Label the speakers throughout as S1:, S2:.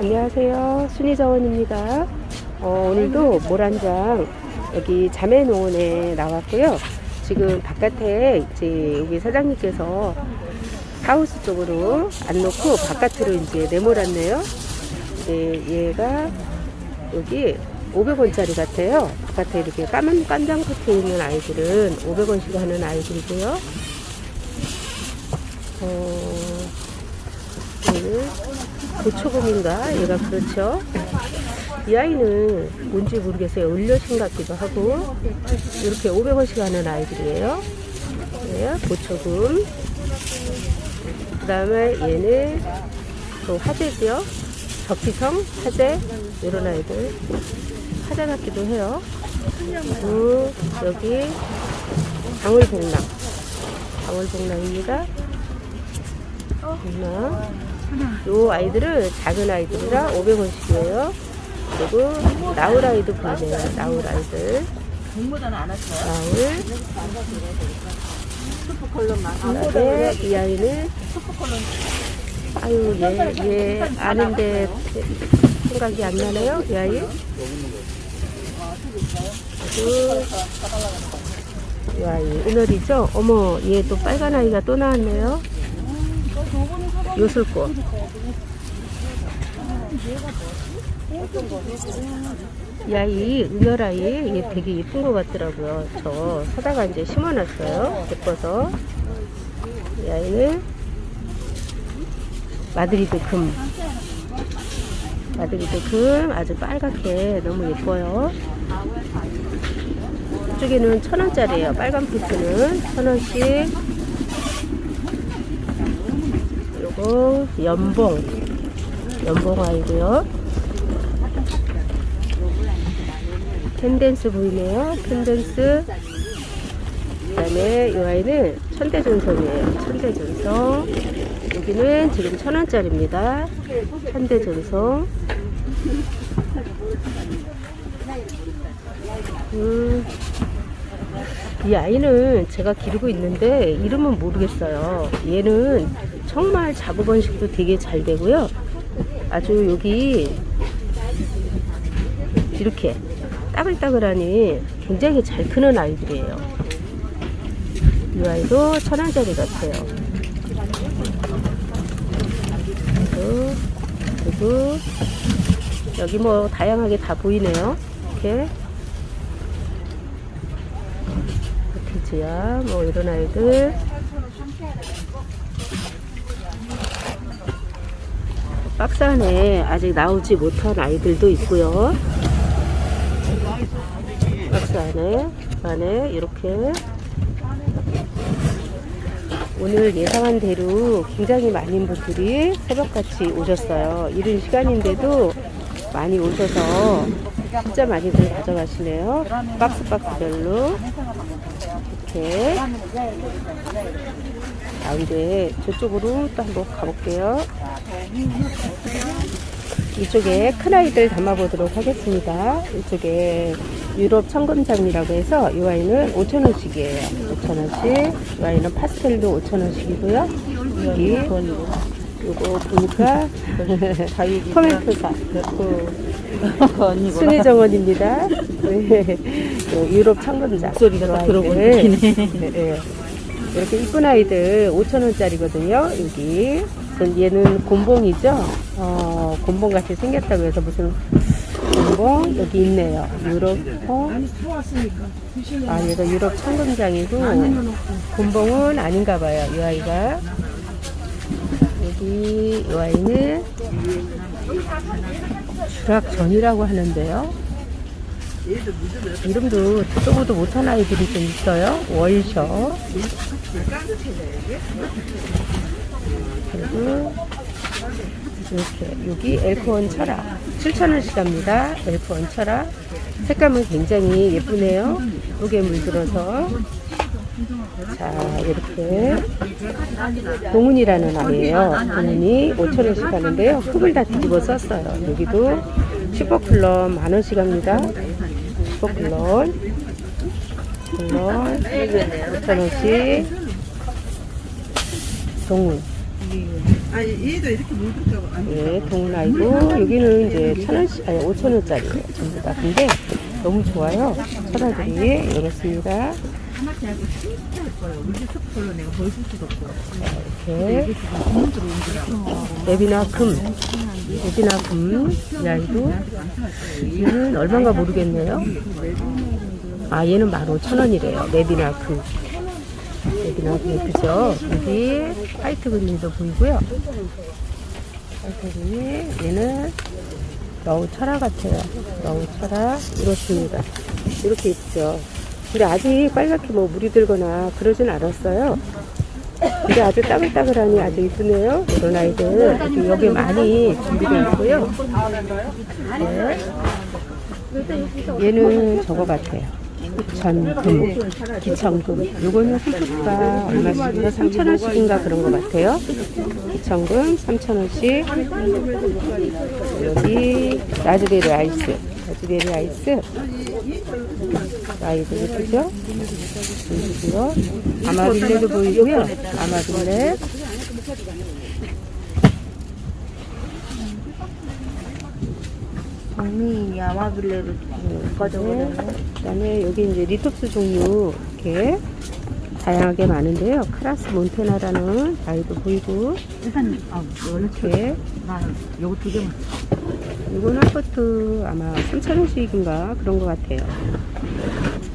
S1: 안녕하세요. 순이정원입니다. 어, 오늘도 모란장 여기 자매농원에 나왔고요. 지금 바깥에 이제 여기 사장님께서 하우스 쪽으로 안 놓고 바깥으로 이제 내몰았네요. 이제 얘가 여기 500원짜리 같아요. 바깥에 이렇게 까만 깐장 코트 있는 아이들은 500원씩 하는 아이들이고요. 어, 고초금인가? 얘가 그렇죠. 이 아이는 뭔지 모르겠어요. 을려신 같기도 하고 이렇게 500원씩 하는 아이들이에요. 네, 고초금. 그 다음에 얘는 또 화재죠. 적기성, 화재 이런 아이들 화재 같기도 해요. 그리고 여기 방울복랑 방울복랑입니다. 복랑. 요 아이들은 작은 아이들이라 500원씩이에요. 그리고 나울 아이도 보이네요. 나울 아이들.
S2: 공모전 안 왔어요?
S1: 나울. 그다음에 이 아이는 아유 얘, 얘 아는데 생각이 안 나네요. 이 아이. 그리고 이 아이 은월이죠. 어머 얘 또 빨간 아이가 또 나왔네요. 요술꽃. 이 아이, 은열 아이, 얘 되게 예쁜 것 같더라고요. 저 사다가 이제 심어놨어요. 예뻐서. 이 아이는 마드리드 금. 마드리드 금 아주 빨갛게 너무 예뻐요. 이쪽에는 천 원짜리예요. 빨간 포트는 천 원씩. 요거 연봉, 연봉 아이고요. 펜댄스 보이네요. 펜댄스. 그 다음에 이 아이는 천대존성이에요. 천대존성. 여기는 지금 천 원짜리입니다. 천대존성. 음, 이 아이는 제가 기르고 있는데 이름은 모르겠어요. 얘는 정말 작업 번식도 되게 잘 되고요. 아주 여기 이렇게 따글따글하니 굉장히 잘 크는 아이들이에요. 이 아이도 천 원짜리 같아요. 그리고, 그리고 여기 뭐 다양하게 다 보이네요. 이렇게 지야 뭐 이런 아이들 박스 안에 아직 나오지 못한 아이들도 있고요. 박스 안에 안에 이렇게 오늘 예상한 대로 굉장히 많은 분들이 새벽같이 오셨어요. 이른 시간인데도 많이 오셔서 진짜 많이들 가져가시네요. 박스 박스별로 이렇게 가운데 저쪽으로 또 한번 가볼게요. 이쪽에 큰 아이들 담아보도록 하겠습니다. 이쪽에 유럽 청금장이라고 해서 이 아이는 5,000원씩이에요. 5,000원씩. 이 아이는 파스텔도 5,000원씩이고요. 여기 요거 보니까 코멘트가 그 순회정원입니다. 네. 요 유럽 청금장.
S2: 목소리가 딱 들어보니. 느끼네.
S1: 네, 네. 이렇게 이쁜 아이들 5,000원짜리거든요. 여기. 그럼 얘는 곰봉이죠. 어, 곰봉 같이 생겼다고 해서 무슨 곰봉 여기 있네요. 유럽 어? 아 얘가 유럽 청금장이고 곰봉은 아닌가 봐요. 이 아이가 여기 이 아이는 주락전이라고 하는데요. 이름도 듣도 보도 못한 아이들이 좀 있어요. 월셔. 그리고 이렇게 여기 엘프원 철학 7,000원씩 합니다. 엘프원 철학 색감은 굉장히 예쁘네요. 예쁘게 물들어서 자 이렇게 동훈이라는 아이예요. 동훈이 5,000원씩 하는데요. 흙을 다 뒤집어 썼어요. 여기도 슈퍼클럽 만원씩 합니다. 슈퍼클럽 클럽 5,000원씩 동훈
S2: 아니 얘도 이렇게 묻을까 봐. 아니,
S1: 예, 동은 아이고 여기는 이제 천 원씩 아니 오천 원짜리예요 전부 다. 근데 너무 좋아요. 천원들이 이렇습니다.
S2: 하나씩 알고 진짜 예뻐요. 우리 집 별로 내가 보여줄 수도 없고.
S1: 이렇게
S2: 들어온 거라고.
S1: 레비나 금, 아이도 얘는 얼마인가 모르겠네요. 아 얘는 15,000원이래요. 레비나 금. 레비나 금 예쁘죠? 여기 화이트 그린도 보이고요. 화이트 그린 얘는 너우 철화 같아요. 너우 철화 이렇습니다. 이렇게 예쁘죠? 근데 아직 빨갛게 뭐 물이 들거나 그러진 않았어요. 근데 아주 따글따글하니 아주 이쁘네요. 이런 아이들. 여기 많이 준비되어 있고요. 네. 얘는 저거 같아요. 기천금. 기천금. 요거는 손톱가 얼마씩인가? 3,000원씩인가 그런 것 같아요. 기천금 3,000원씩. 여기 라즈베리 아이스. 라즈베리 아이스. 아이들 예쁘죠? 보이고요. 아마빌레도 보이고요. 아마빌레.
S2: 장미 아마빌레로
S1: 네. 그다음에 여기 이제 리톱스 종류 이렇게 다양하게 많은데요. 크라스 몬테나라는 아이도 보이고
S2: 일단 아
S1: 이렇게
S2: 나 요거 두 개만.
S1: 이건 한포트 아마 3,000원씩인가 그런 것 같아요.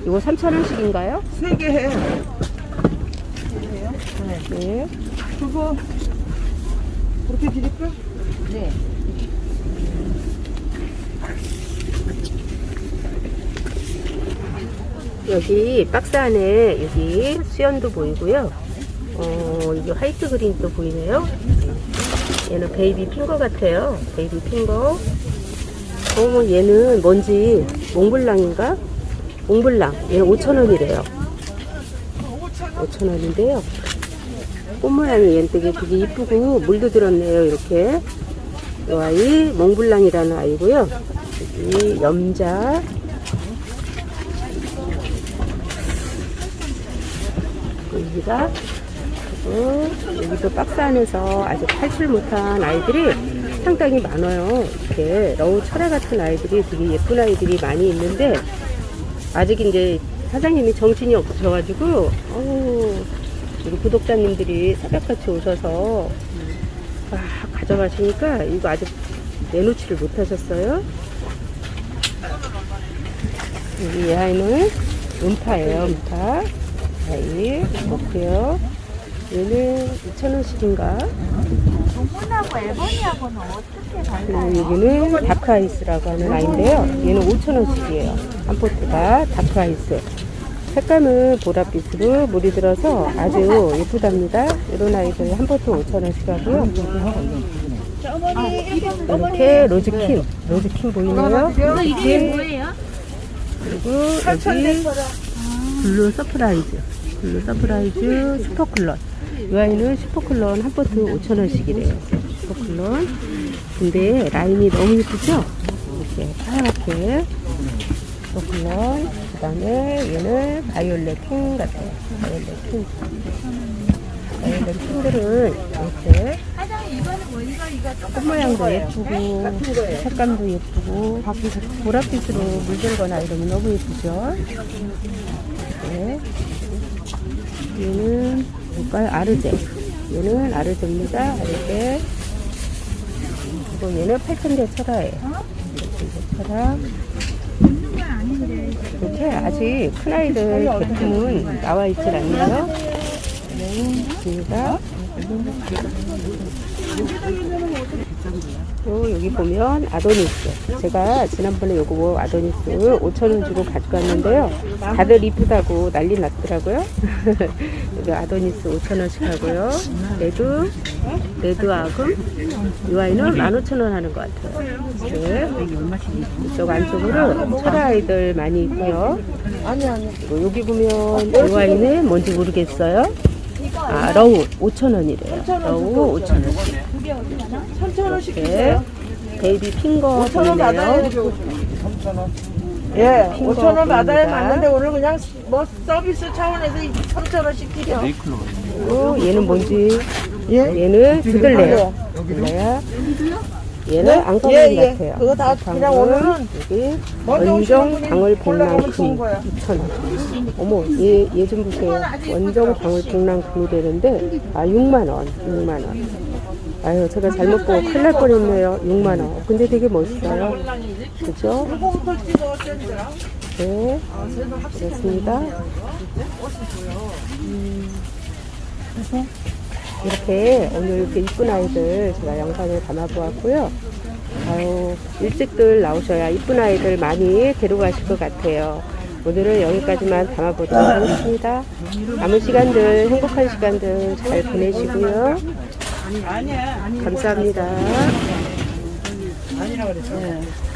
S1: 이거 3,000원씩인가요?
S2: 세 개 해.
S1: 네.
S2: 그거 그렇게 드릴까? 네.
S1: 여기 박스 안에 여기 수연도 보이고요. 어, 이게 화이트 그린도 보이네요. 얘는 베이비 핑거 같아요. 베이비 핑거. 어, 얘는 뭔지 몽블랑인가? 몽블랑. 얘는 5,000원이래요. 5,000원인데요. 꽃 모양이 얘는 되게 되게 이쁘고 물도 들었네요. 이렇게. 이 아이 몽블랑이라는 아이고요. 여기 염자. 보입니 다. 그리고 여기도 박스 안에서 아직 탈출 못한 아이들이 상당히 많아요. 이렇게 러우 철화 같은 아이들이 되게 예쁜 아이들이 많이 있는데 아직 이제 사장님이 정신이 없으셔가지고 어우 우리 구독자님들이 새벽같이 오셔서 막 가져가시니까 이거 아직 내놓지를 못하셨어요. 여기 이 아이는 음파예요, 음파. 아이, 좋고요. 얘는 2,000원씩인가?
S3: 동문하고 에버니하고는 어떻게 달라요?
S1: 그리고 여기는 다크아이스라고 하는 아이인데요. 얘는 5,000원씩이에요. 한 포트가 다크아이스. 색감은 보랏빛으로 물이 들어서 아주 예쁘답니다. 이런 아이들 한 포트 5,000원씩 하고요. 이렇게 로즈킴, 로즈킴 보이네요.
S3: 뭐예요?
S1: 그리고 여기 블루 서프라이즈 블루 서프라이즈 슈퍼클론 이 아이는 슈퍼클론 한 포트 5,000원씩이래요 슈퍼클론 근데 라인이 너무 예쁘죠? 이렇게 하얗게 슈퍼클론 그 다음에 얘는 바이올렛 핑 같아요 바이올렛 핑 바이올렛 핑들은 이렇게
S3: 사장님 이거는 뭐 이거 이거
S1: 꽃 모양도 예쁘고 색감도 예쁘고 보랏빛으로 물들거나 이러면 너무 예쁘죠. 네. 얘는 뭘까요? 아르제. 얘는 아르제입니다. 아르제. 그리고 얘는 8천개 철화예요. 8천개 철화. 이렇게 아직 큰 아이들 제품은 나와 있질 않네요. 네, 있습니다. 또 여기 보면 아도니스. 제가 지난번에 요거 뭐 아도니스 5,000원 주고 가져갔는데요. 다들 이쁘다고 난리 났더라고요. 여기 아도니스 5,000원씩 하고요. 레드, 레드 아금. 이 아이는 15,000원 하는 것 같아요. 네. 이쪽 안쪽으로 철아 아이들 많이 있고요. 아니, 아니. 여기 보면 이 아이는 뭔지 모르겠어요. 아, 러우 5,000원이래요. 러우 5,000원.
S2: 3,000원씩
S1: 이렇게 베이비 핑거 보이네요.
S2: 예,
S1: 핑거
S2: 5천 원 받아야
S1: 보입니다.
S2: 맞는데 오늘 그냥 뭐 서비스 차원에서 3천 원씩 드려.
S1: 어, 얘는 뭔지?
S2: 예?
S1: 얘는 두들레 두들레야 얘는 앙팡
S2: 예, 예.
S1: 같아요.
S2: 그거 다 그냥 오늘은
S1: 여기
S2: 먼저 오시는
S1: 원정
S2: 분이
S1: 방울
S2: 골라보면
S1: 복랑
S2: 좋은
S1: 금이
S2: 거야.
S1: 2,000원. 어머 얘 얘 좀 보세요. 원정 방울 복랑 금이 되는데 아 6만 원 6만 원 아유 제가 잘못 보고 큰일 날 뻔했네요 6만원 근데 되게 멋있어요 그죠? 네 그렇습니다 음. 이렇게 오늘 이렇게 이쁜 아이들 제가 영상을 담아보았고요. 아유, 일찍들 나오셔야 이쁜 아이들 많이 데려가실 것 같아요. 오늘은 여기까지만 담아보도록 하겠습니다. 남은 시간들, 행복한 시간들 잘 보내시고요.
S2: 아니야. 아니.
S1: 감사합니다.
S2: 아니라 그랬어.